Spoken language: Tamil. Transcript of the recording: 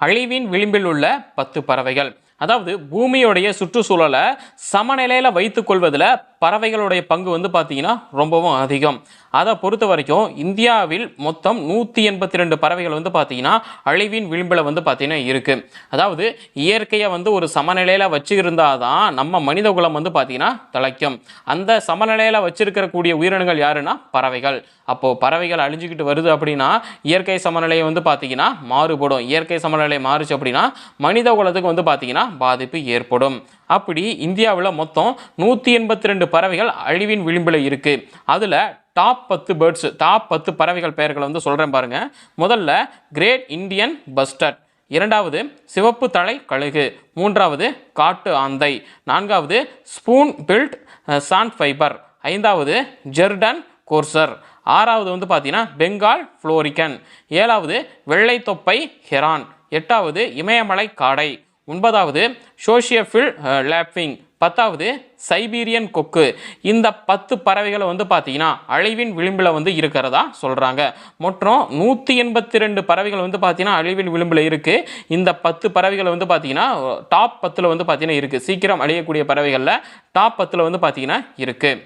அழிவின் விளிம்பில் உள்ள பத்து பறவைகள். அதாவது பூமியோடைய சுற்றுச்சூழலை சமநிலையில் வைத்துக் கொள்வதில் பறவைகளுடைய பங்கு வந்து பார்த்தீங்கன்னா ரொம்பவும் அதிகம். அதை பொறுத்த வரைக்கும் இந்தியாவில் மொத்தம் நூற்றி எண்பத்தி ரெண்டு பறவைகள் வந்து பார்த்தீங்கன்னா அழிவின் விளிம்பில் வந்து பார்த்தீங்கன்னா இருக்குது அதாவது இயற்கையை வந்து ஒரு சமநிலையில் வச்சுருந்தால் தான் நம்ம மனித குலம் வந்து பார்த்தீங்கன்னா தலைக்கும் அந்த சமநிலையில் வச்சிருக்கக்கூடிய உயிரினங்கள் யாருன்னா பறவைகள். அப்போது பறவைகள் அழிஞ்சுக்கிட்டு வருது அப்படின்னா இயற்கை சமநிலையை வந்து பார்த்தீங்கன்னா மாறுபடும். இயற்கை சமநிலை மாறுச்சு அப்படின்னா மனித குலத்துக்கு வந்து பார்த்தீங்கன்னா பாதிப்பு ஏற்படும். அப்படி இந்தியாவில் மொத்தம் நூற்றி எண்பத்தி ரெண்டு பறவைகள் அழிவின் விளிம்பில் இருக்குது அதில் டாப் பத்து பேர்ட்ஸ் டாப் பத்து பறவைகள் பெயர்களை வந்து சொல்கிறேன் பாருங்கள் முதல்ல கிரேட் இந்தியன் பஸ்டர்ட் இரண்டாவது சிவப்பு தலை கழுகு. மூன்றாவது காட்டு ஆந்தை. நான்காவது ஸ்பூன் பில்ட் சாண்ட் ஃபைபர் ஐந்தாவது ஜெர்டன் கோர்சர் ஆறாவது வந்து பார்த்தீங்கன்னா பெங்கால் ஃப்ளோரிக்கன் ஏழாவது வெள்ளை தொப்பை ஹெரான் எட்டாவது இமயமலை காடை. ஒன்பதாவது சோஷியஃபில் லேப்பிங் uh, பத்தாவது சைபீரியன் கொக்கு. இந்த பத்து பறவைகளை வந்து பார்த்தீங்கன்னா அழிவின் விளிம்பில் வந்து இருக்கிறதா சொல்கிறாங்க மற்றும் நூற்றி எண்பத்தி ரெண்டு பறவைகள் வந்து பார்த்தீங்கன்னா அழிவின் விளிம்பில் இருக்குது இந்த பத்து பறவைகள் வந்து பார்த்தீங்கன்னா டாப் பத்தில் வந்து பார்த்தீங்கன்னா இருக்குது சீக்கிரம் அழியக்கூடிய பறவைகளில் டாப் பத்தில் வந்து பார்த்தீங்கன்னா இருக்குது